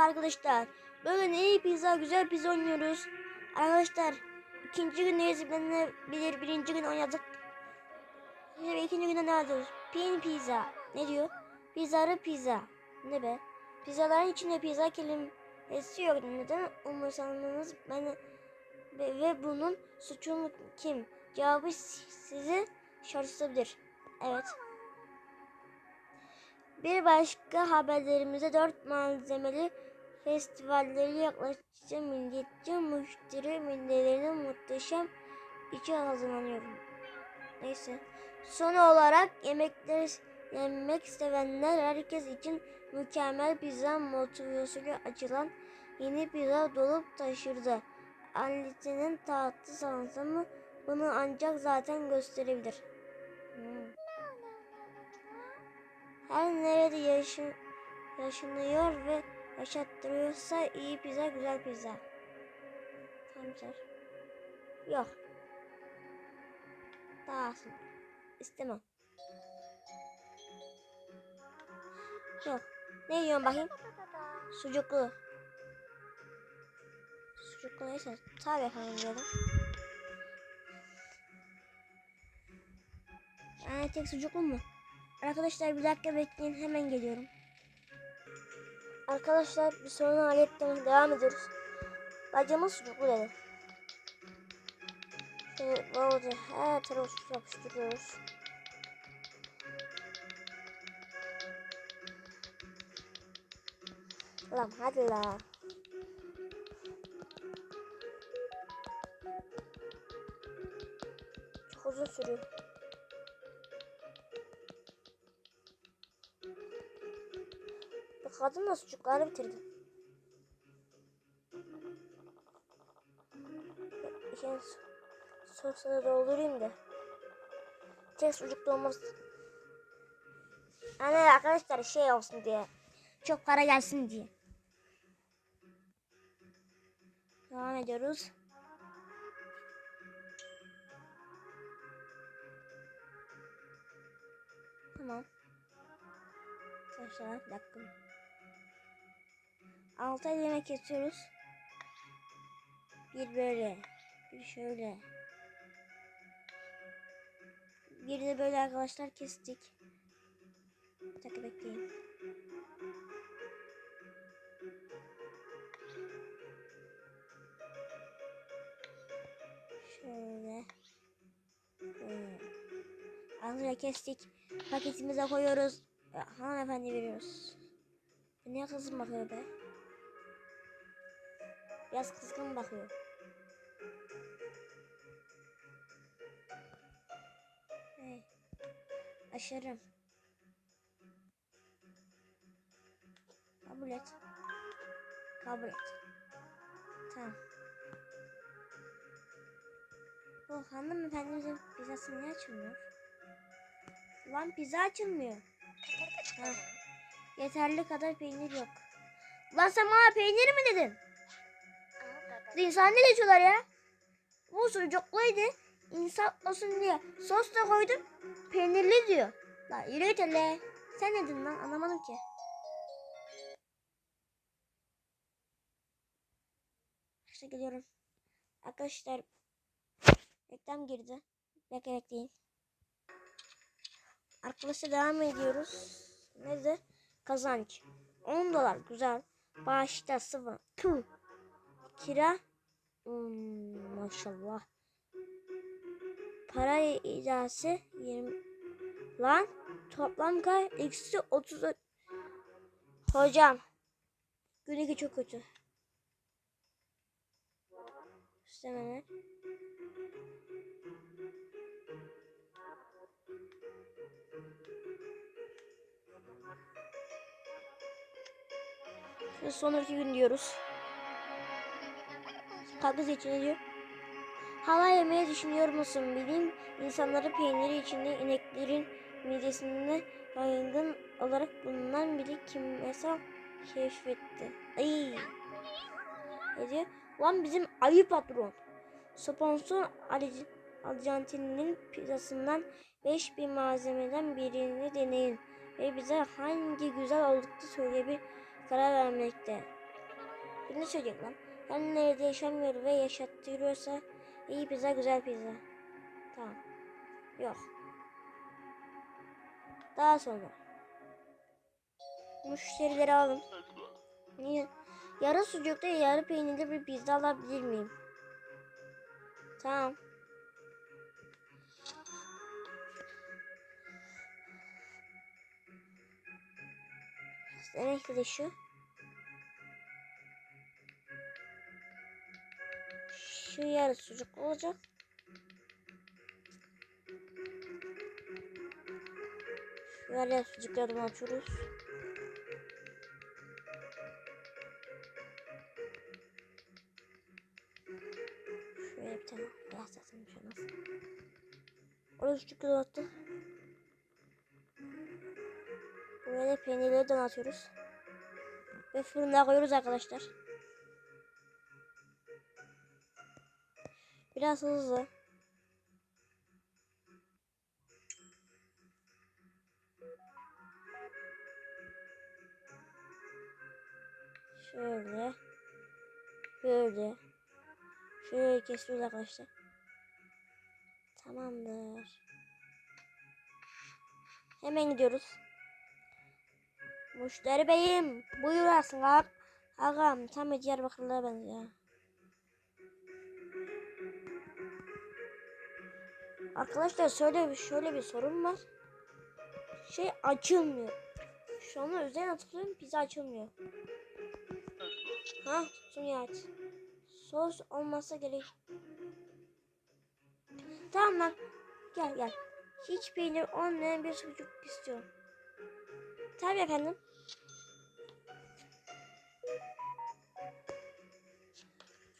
Arkadaşlar. Bugün iyi pizza, güzel pizza oynuyoruz. Arkadaşlar ikinci gündeyiz. bilir birinci gün oynadık. Şimdi ikinci günde ne alıyoruz? Pin pizza. Ne diyor? Pizzarı pizza. Ne be? Pizzaların içinde pizza kelimesi yok. Neden umursamınız? Ben ve, ve bunun suçu mu kim? Cevabı si- sizi şaşırtabilir. Evet. Bir başka haberlerimize dört malzemeli festivalleri yaklaşınca milliyetçi müşteri millilerinin muhteşem içi hazırlanıyor. Neyse. Son olarak yemekler yemek sevenler herkes için mükemmel pizza motivasyonu açılan yeni pizza dolup taşırdı. Alice'nin tahtı sanatı mı bunu ancak zaten gösterebilir. Hmm. Her nerede yaşın, yaşanıyor ve yaşattırıyorsa iyi pizza güzel pizza. Tamam sir. Yok. Daha olsun. İstemem. Yok. Ne yiyorsun bakayım? Sucuklu. Sucuklu neyse. Tabi yapalım dedim. Yani tek sucuklu mu? Arkadaşlar bir dakika bekleyin hemen geliyorum. Arkadaşlar bir sorunu hallettim devam ediyoruz. Bacımız sucuklu dedi. Şimdi böylece her tarafı yapıştırıyoruz. Lan hadi la. Çok uzun sürüyor. Kadın da sucukları bitirdi. İçine sosunu doldurayım da. Tek sucuklu olmaz. Hani arkadaşlar şey olsun diye. Çok para gelsin diye. Devam ediyoruz. Tamam. Arkadaşlar bir dakika. Altı yemek kesiyoruz. Bir böyle. Bir şöyle. Bir de böyle arkadaşlar kestik. Bir bekleyin. Şöyle. Şöyle. Arkadaşlar kestik. Paketimize koyuyoruz. Ya, hanımefendi veriyoruz. Niye kızım bakıyor be? Biraz kızgın bakıyor. Hey. Aşırım. Kabul et. Kabul et. Tamam. Bu hanımefendimizin pizzası niye açılmıyor? Lan pizza açılmıyor. Ha. Yeterli kadar peynir yok. Lan sen bana peynir mi dedin? İnsan ne diyorlar ya? Bu sucukluydu. İnsan olsun diye sos da koydum. Peynirli diyor. Lan yürü git hele. Sen ne dedin lan anlamadım ki. İşte geliyorum. Arkadaşlar reklam girdi. Bekle bekleyin. Arkadaşlar devam ediyoruz. Nedir? Kazanç. 10 dolar güzel. Bağışta sıfır. Puh. Kira. Hmm, maşallah. Para icası 20. Lan toplam kay eksi 30. Hocam. Günlük çok kötü. İstemeler. Sonraki gün diyoruz. İçin diyor. Hala yemeği düşünüyor musun? Bilim insanları peyniri içinde ineklerin midesinde yaygın olarak bulunan bir kimyasal keşfetti. Ay. Diyor? Lan bizim ayı patron. Sponsor Arj- Arjantin'in pizzasından 5000 malzemeden birini deneyin ve bize hangi güzel oldukça söyleyebilir karar vermekte. Bunu söyleyecek lan. Ben nerede yaşamıyor ve yaşattırıyorsa iyi pizza güzel pizza. Tamam. Yok. Daha sonra. Müşterileri alın. Niye? Yarı sucukta yarı peynirli bir pizza alabilir miyim? Tamam. Demekti de şu. Şu yarı sucuk olacak. Şu yarı sucuklardan açıyoruz. Şuraya bir tane beyaz satın şunu. Orada sucuk attı. Buraya da peynirleri donatıyoruz. Ve fırına koyuyoruz arkadaşlar. Biraz hızlı. Şöyle. Böyle. Şöyle kesiyoruz arkadaşlar. Tamamdır. Hemen gidiyoruz. Müşteri beyim. Buyurasın ağam. Ağam tam Diyarbakırlı'ya benziyor. Arkadaşlar şöyle bir şöyle bir sorun var. Şey açılmıyor. Şu an üzerine tıklıyorum pizza açılmıyor. Ha tuttum ya aç. Sos olmasa gerek. Tamam lan. Gel gel. Hiç peynir olmayan bir sucuk istiyorum. Tabii efendim.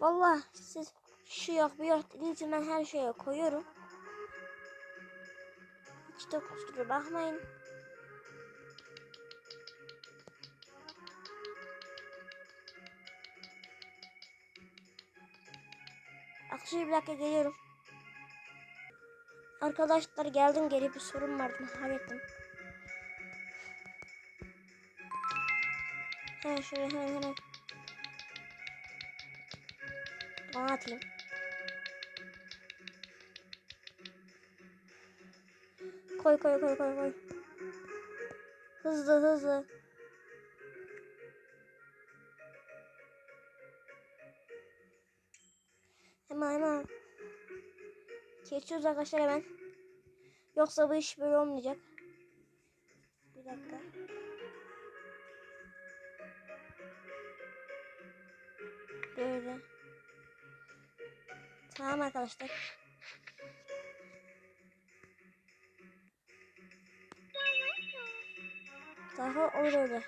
Vallahi siz şu yok bu yok dediğiniz ben her şeye koyuyorum. Hiç de kusura bakmayın. Akşam bir dakika geliyorum. Arkadaşlar geldim geri bir sorun vardı hallettim. Hemen şöyle hemen hemen. Bana atayım. Koy koy koy koy koy. Hızlı hızlı. Hemen hemen. Geçiyoruz arkadaşlar hemen. Yoksa bu iş böyle olmayacak. Bir dakika. Böyle. Tamam arkadaşlar. Daha öyle.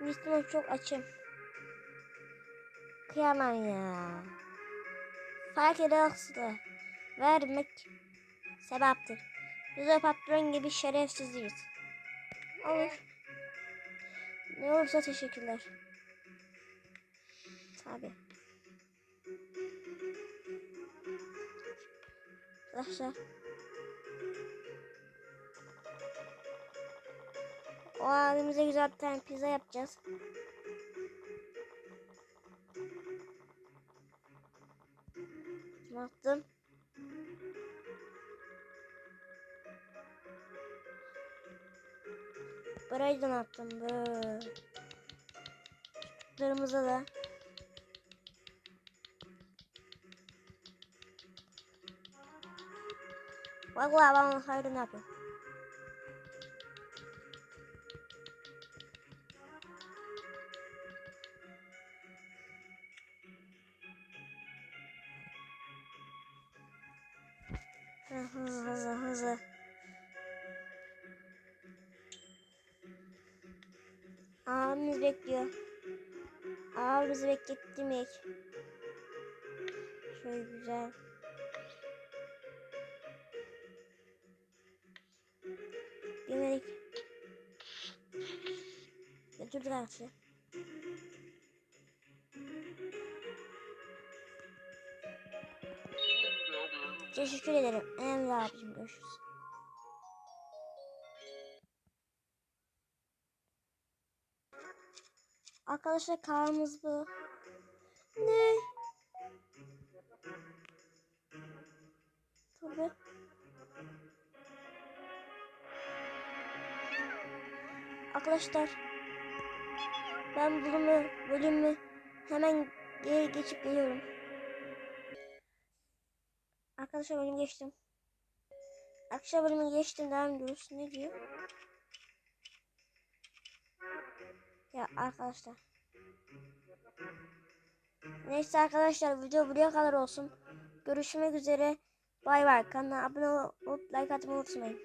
Müslüman çok açım. Kıyamam ya. Fark ederse vermek sebaptır. Biz de patron gibi şerefsiziz. Olur. Ne olursa teşekkürler. Tabi. Arkadaşlar. O halimize güzel bir tane pizza yapacağız. Baktım. Burayı da attım böyle. Kırmızı da. Vallahi ben hayrını yapıyorum. Hızlı hızlı hızlı. Abimiz bekliyor. Abimizi beklettirmek. Şöyle güzel. Yemedik. Götürdük arkadaşlar. Teşekkür ederim. Önemli abicim görüşürüz. Arkadaşlar karnımız bu. Ne? Be. Arkadaşlar ben bölümü bölümü hemen geri geçip geliyorum. Arkadaşlar bölümü geçtim. Arkadaşlar bölümü geçtim devam ediyoruz. Ne diyor? Ya arkadaşlar. Neyse arkadaşlar video buraya kadar olsun. Görüşmek üzere. Bay bay. Kanala abone olup like atmayı unutmayın.